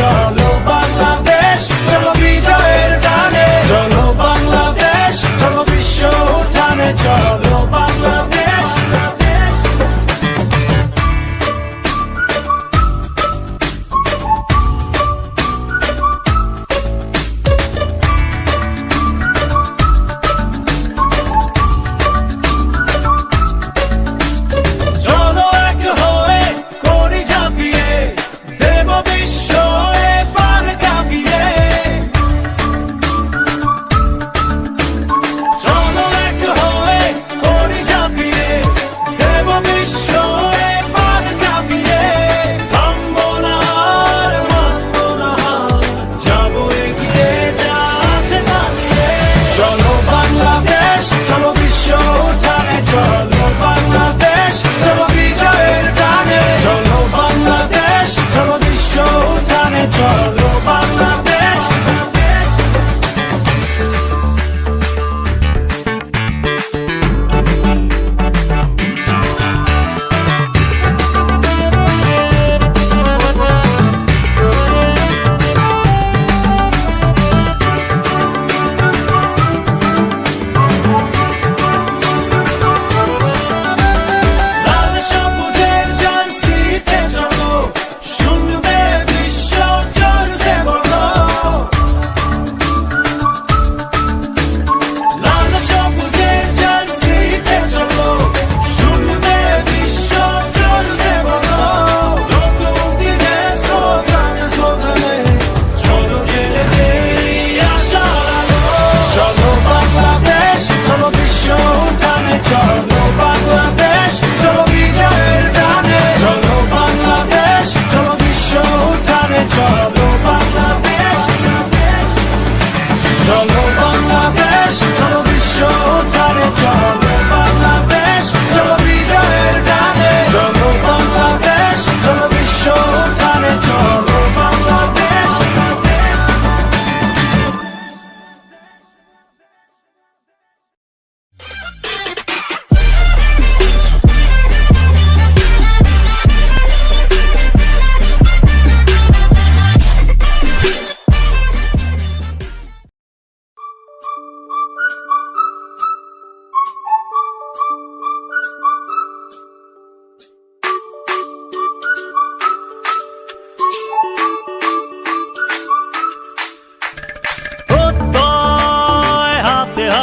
চলো বাংলাদেশ চলো বিজয়ের টানে। চলো বাংলাদেশ চলো বিশ্ব উঠানে চলো।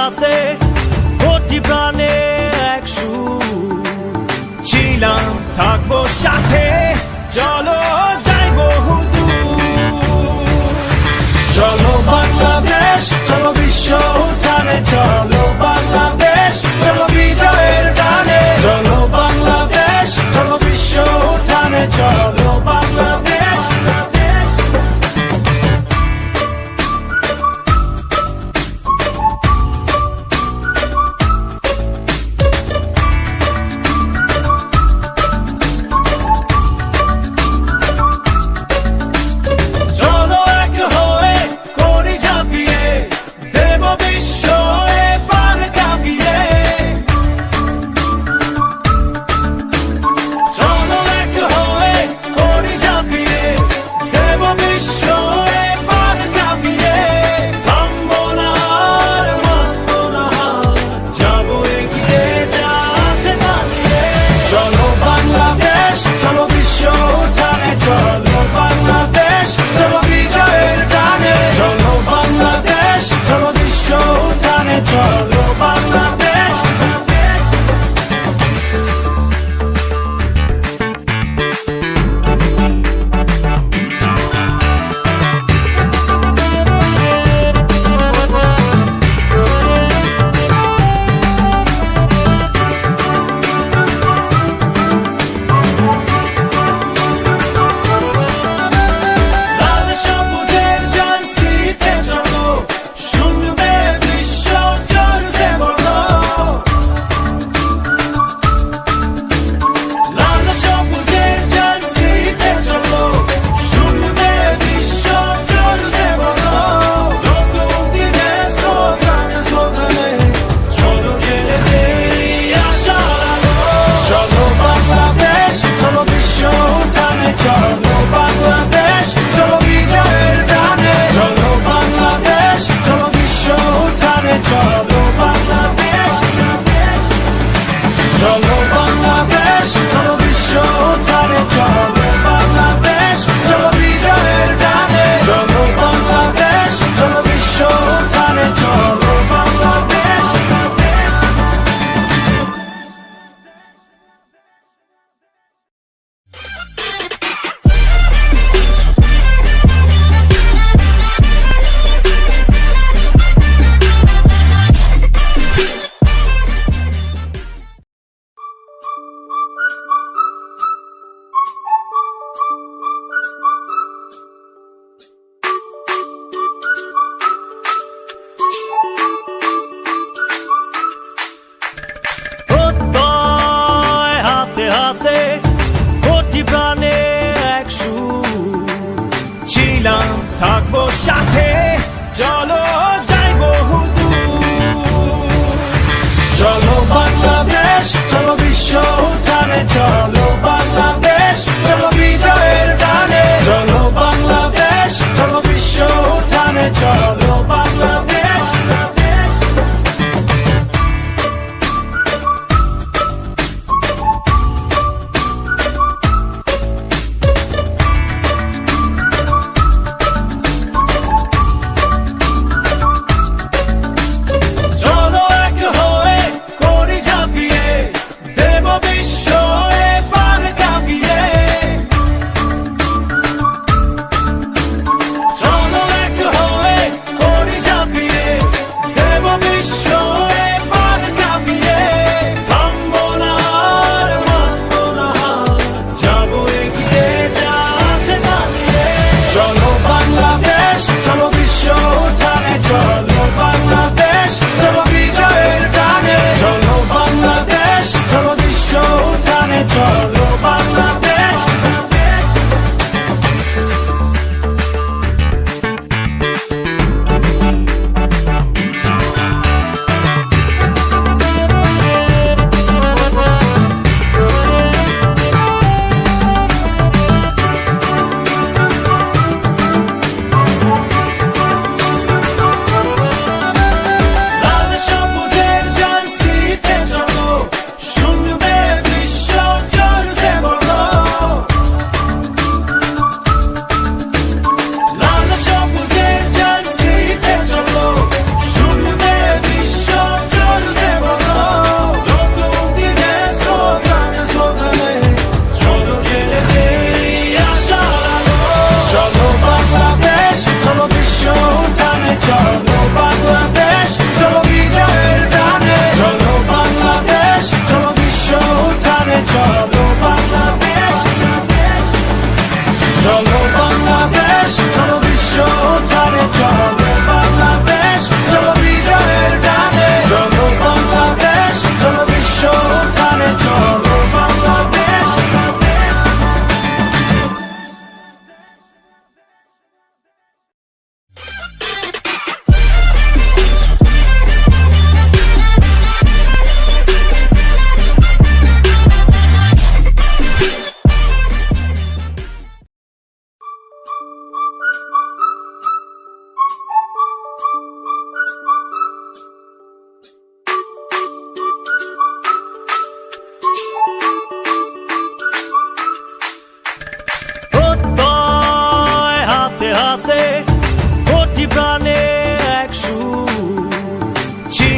সাথে কোটি প্রাণে এক ছিলাম, থাকব সাথে, চলো যাই বহু চলো বাংলাদেশ, চলো বিশ্ব উঠানে চলো। বাংলাদেশ, চলো বিশ্ব উঠানে চলো বাংলাদেশ, চলো বিজয়ের টানে চলো বাংলাদেশ, চলো বিশ্ব উঠানে চলো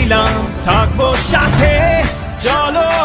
ছিলাম থাকব সাথে। চলো